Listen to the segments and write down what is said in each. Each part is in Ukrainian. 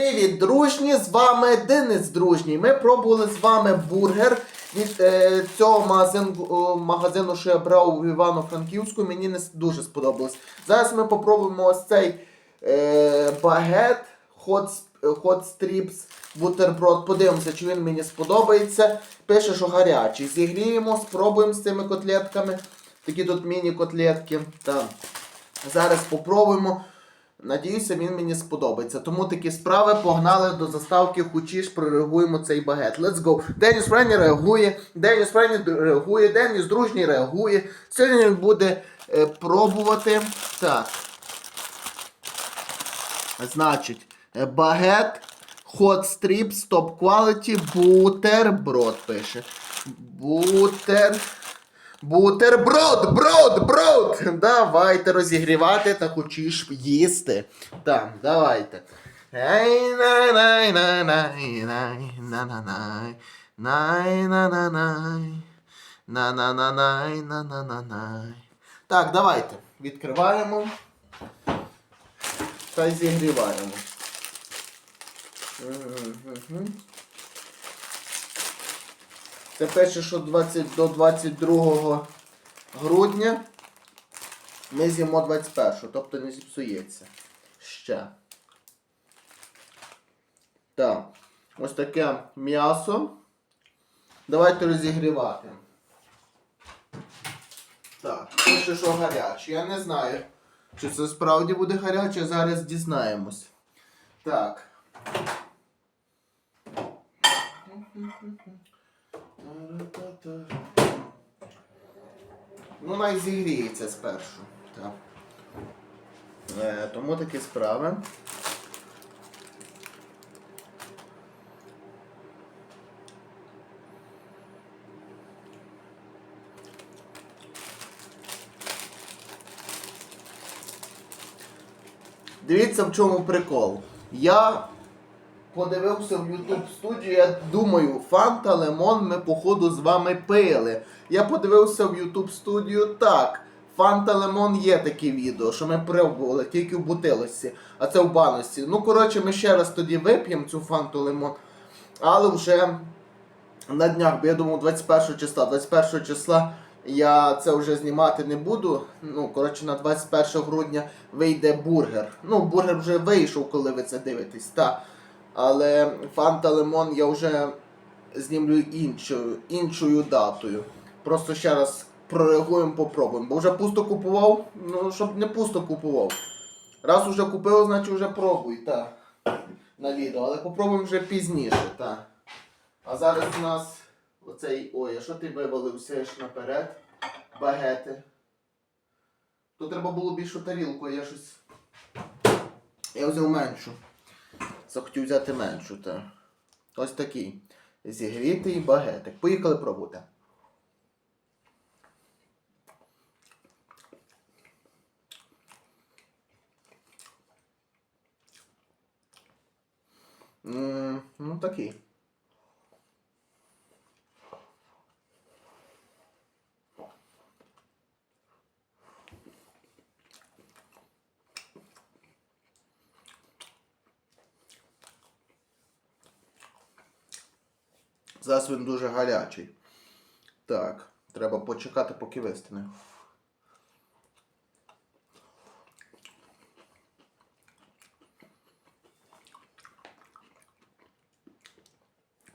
Привіт, дружні! З вами Денис Дружній. Ми пробували з вами бургер від е, цього магазину, о, магазину, що я брав у Івано-Франківську. Мені не дуже сподобалось. Зараз ми попробуємо ось цей е, багет Hot, Strips бутерброд. Подивимося, чи він мені сподобається. Пише, що гарячий. Зігріємо, спробуємо з цими котлетками. Такі тут міні-котлетки. Зараз попробуємо. Надіюся, він мені сподобається. Тому такі справи погнали до заставки Хучіш, прореагуємо цей багет. Let's go. Деніс Френі реагує, Деніс Френі реагує, Деніс Дружній реагує. Сьогодні він буде е, пробувати. Так. Значить, е, багет Hot Strips Top Quality бутерброд пише. Бутер. Бутерброд, брод, брод! Давайте розігрівати та хочеш їсти. Так, давайте. Так, давайте. Відкриваємо та зігріваємо. Це пише, що 20, до 22 грудня ми з'їмо 21, тобто не зіпсується. Ще. Так. Ось таке м'ясо. Давайте розігрівати. Так, пише, що гаряче. Я не знаю, чи це справді буде гаряче, зараз дізнаємось. Так. Ну, най зігріється спершу. Так. Е, тому такі справи. Дивіться, в чому прикол. Я подивився в YouTube студію, я думаю, Фанта Лемон ми походу з вами пили. Я подивився в YouTube студію так. Фанта Лемон є такі відео, що ми пробували тільки в бутилості, а це в баності. Ну, коротше, ми ще раз тоді вип'ємо цю фанту лимон, але вже на днях, бо я думав 21 числа. 21 числа я це вже знімати не буду. Ну, коротше, на 21 грудня вийде бургер. Ну, бургер вже вийшов, коли ви це дивитесь, так. Але Фанта Лимон я вже знімлю іншою, іншою датою. Просто ще раз прореагуємо, попробуємо. Бо вже пусто купував, ну щоб не пусто купував. Раз уже купив, значить вже пробуй, так. На відео, але попробуємо вже пізніше, так. А зараз у нас оцей. Ой, а що ти вивалився ж наперед? Багети. Тут треба було більшу тарілку, я щось. Я взяв меншу. Захотів взяти меншу, Та. Ось такий. Зігрітий багетик. Поїхали пробувати. Ну, такий. Зараз він дуже гарячий. Так, треба почекати, поки вистине.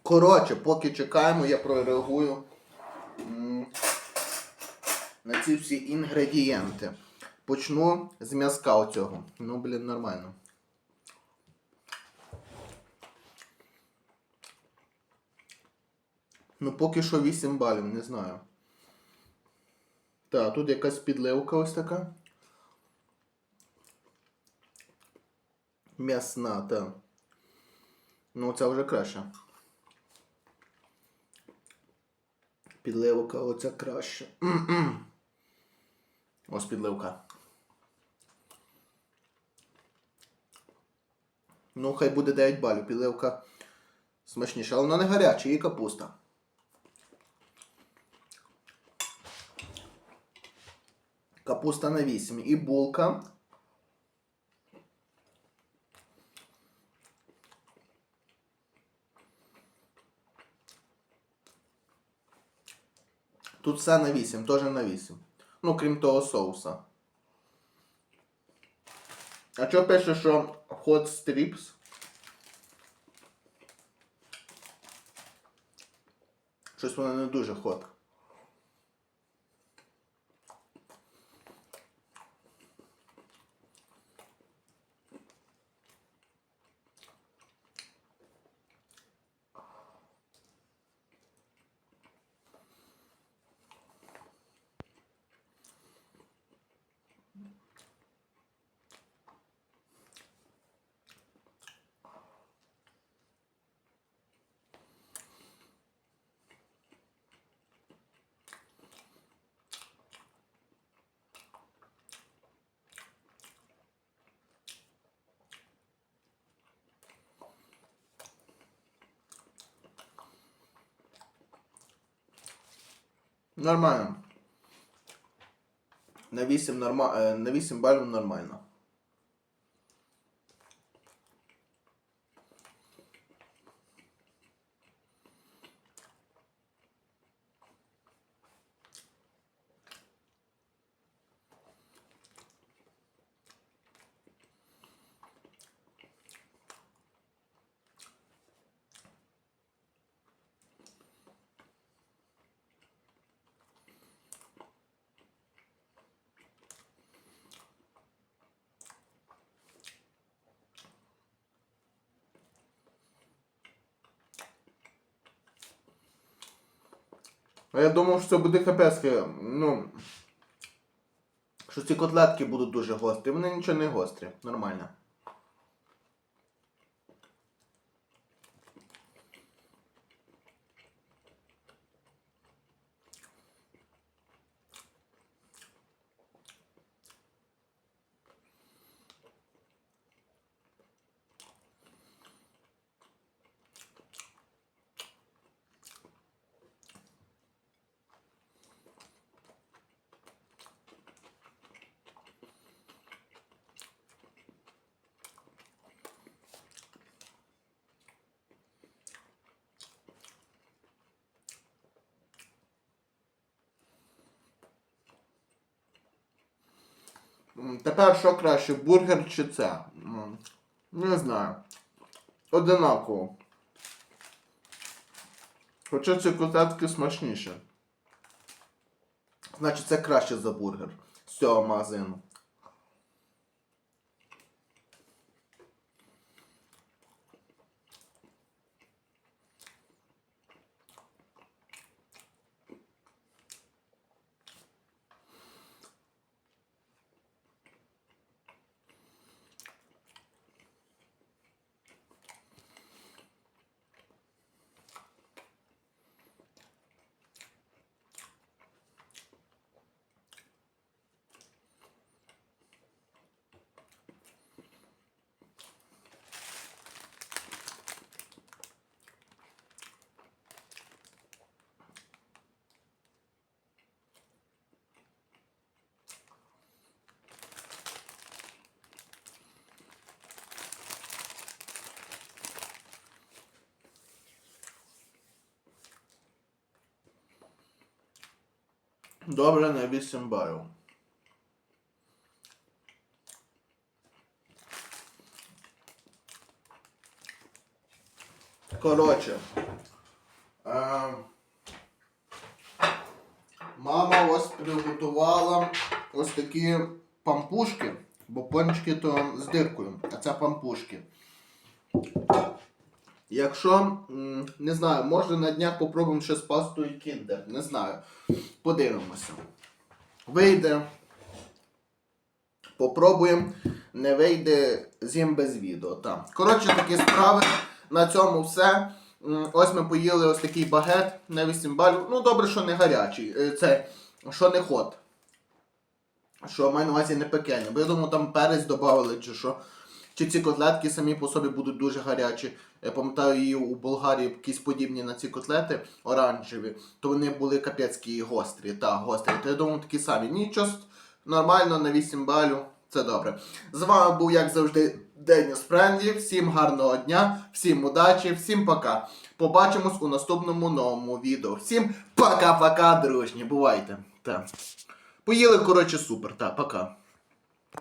Коротше, поки чекаємо, я прореагую на ці всі інгредієнти. Почну з м'язка оцього. Ну, блін, нормально. Ну, поки що 8 балів, не знаю. Так, тут якась підливка ось така. М'ясна, так. Ну, це вже краще. Підливка, оця краще. Ось підливка. Ну, хай буде 9 балів. Підливка смачніша, але вона не гаряча, і капуста. капуста на 8 і булка. Тут все на 8, теж на 8. Ну, крім того соуса. А що пише, що hot strips? Щось воно не дуже hot. Нормально. На 8, норма... е, на 8 балів нормально. А я думав, що це буде капецьке. Ну. Що ці котлетки будуть дуже гострі. Вони нічого не гострі. Нормально. Тепер що краще, бургер чи це? Не знаю. Одинаково. Хоча ці котлетки смачніші. Значить, це краще за бургер з цього магазину. Добре на 8 балів. Коротше. Е, мама ось приготувала ось такі пампушки, бо пончики то з диркою, а це пампушки. Якщо, не знаю, може на днях попробуємо ще з пастою кіндер, не знаю. Подивимося. Вийде. Попробуємо. Не вийде з'їм без відео. Там. Коротше, такі справи. На цьому все. Ось ми поїли ось такий багет на 8 балів. Ну, добре, що не гарячий. Е, Це, що не хот. Що маю на увазі не пекельний. Бо я думаю, там перець додали чи що. Чи ці котлетки самі по собі будуть дуже гарячі. Я пам'ятаю, її у Болгарії якісь подібні на ці котлети оранжеві, то вони були капецькі і гострі, та гострі. То я думаю, такі самі. Нічого нормально на 8 балів, це добре. З вами був, як завжди, Деніс Френдлі. Всім гарного дня, всім удачі, всім пока. Побачимось у наступному новому відео. Всім пока-пока, дружні. Бувайте. Так. Поїли, коротше, супер. Так, пока.